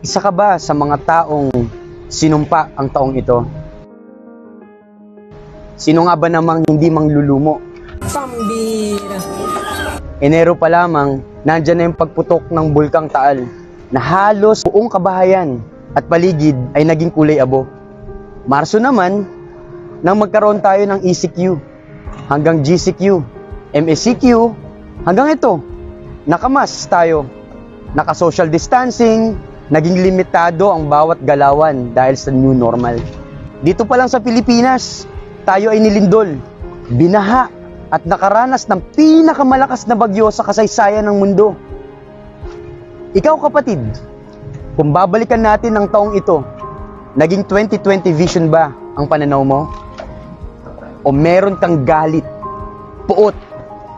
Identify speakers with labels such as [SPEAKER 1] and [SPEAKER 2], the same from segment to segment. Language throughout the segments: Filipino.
[SPEAKER 1] Isa ka ba sa mga taong sinumpa ang taong ito? Sino nga ba namang hindi manglulumo?
[SPEAKER 2] Pambira.
[SPEAKER 1] Enero pa lamang, nandyan na yung pagputok ng bulkang Taal na halos buong kabahayan at paligid ay naging kulay abo. Marso naman, nang magkaroon tayo ng ECQ, hanggang GCQ, MSCQ, hanggang ito, nakamas tayo. Naka-social distancing, naging limitado ang bawat galawan dahil sa new normal. Dito pa lang sa Pilipinas, tayo ay nilindol, binaha, at nakaranas ng pinakamalakas na bagyo sa kasaysayan ng mundo. Ikaw kapatid, kung babalikan natin ang taong ito, naging 2020 vision ba ang pananaw mo? O meron kang galit, puot,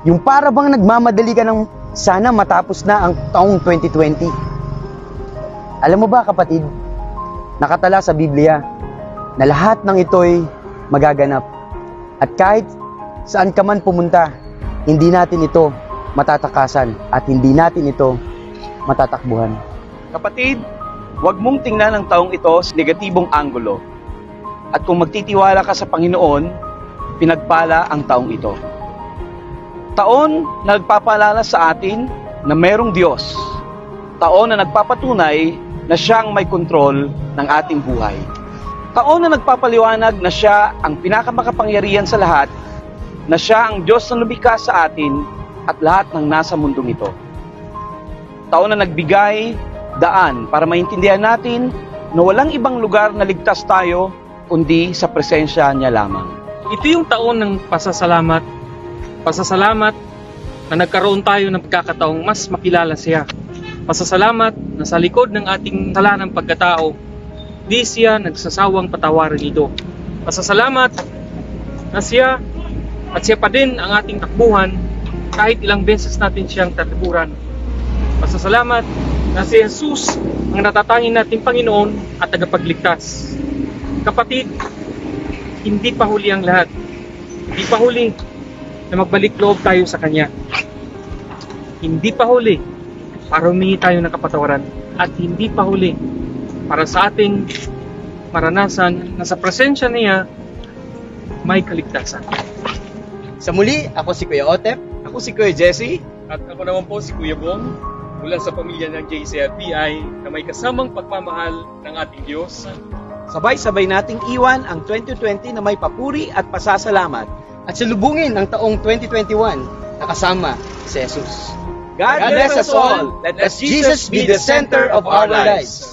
[SPEAKER 1] yung para bang nagmamadali ka ng sana matapos na ang taong 2020? Alam mo ba kapatid, nakatala sa Biblia na lahat ng ito'y magaganap. At kahit saan ka man pumunta, hindi natin ito matatakasan at hindi natin ito matatakbuhan.
[SPEAKER 3] Kapatid, huwag mong tingnan ang taong ito sa negatibong anggulo. At kung magtitiwala ka sa Panginoon, pinagpala ang taong ito. Taon na nagpapalala sa atin na mayroong Diyos. Taon na nagpapatunay na siyang may kontrol ng ating buhay. Taon na nagpapaliwanag na siya ang pinakamakapangyarihan sa lahat, na siya ang Diyos na lumikha sa atin at lahat ng nasa mundong ito taon na nagbigay daan para maintindihan natin na walang ibang lugar na ligtas tayo kundi sa presensya niya lamang.
[SPEAKER 4] Ito yung taon ng pasasalamat. Pasasalamat na nagkaroon tayo ng pagkakataong mas makilala siya. Pasasalamat na sa likod ng ating salanang pagkatao, di siya nagsasawang patawarin ito. Pasasalamat na siya at siya pa din ang ating takbuhan kahit ilang beses natin siyang tatapuran. Pasasalamat na si Jesus ang natatangin nating Panginoon at tagapagligtas. Kapatid, hindi pa huli ang lahat. Hindi pa huli na magbalik loob tayo sa Kanya. Hindi pa huli para humingi tayo ng kapatawaran. At hindi pa huli para sa ating maranasan na sa presensya niya may kaligtasan.
[SPEAKER 1] Sa muli, ako si Kuya Otep.
[SPEAKER 3] Ako si Kuya Jesse.
[SPEAKER 4] At ako naman po si Kuya Bong mula sa pamilya ng JCRPI na may kasamang pagmamahal ng ating Diyos
[SPEAKER 3] Sabay-sabay nating iwan ang 2020 na may papuri at pasasalamat.
[SPEAKER 1] At salubungin ang taong 2021 na kasama si Jesus.
[SPEAKER 3] God, bless us all. Let us Jesus be the center of our lives.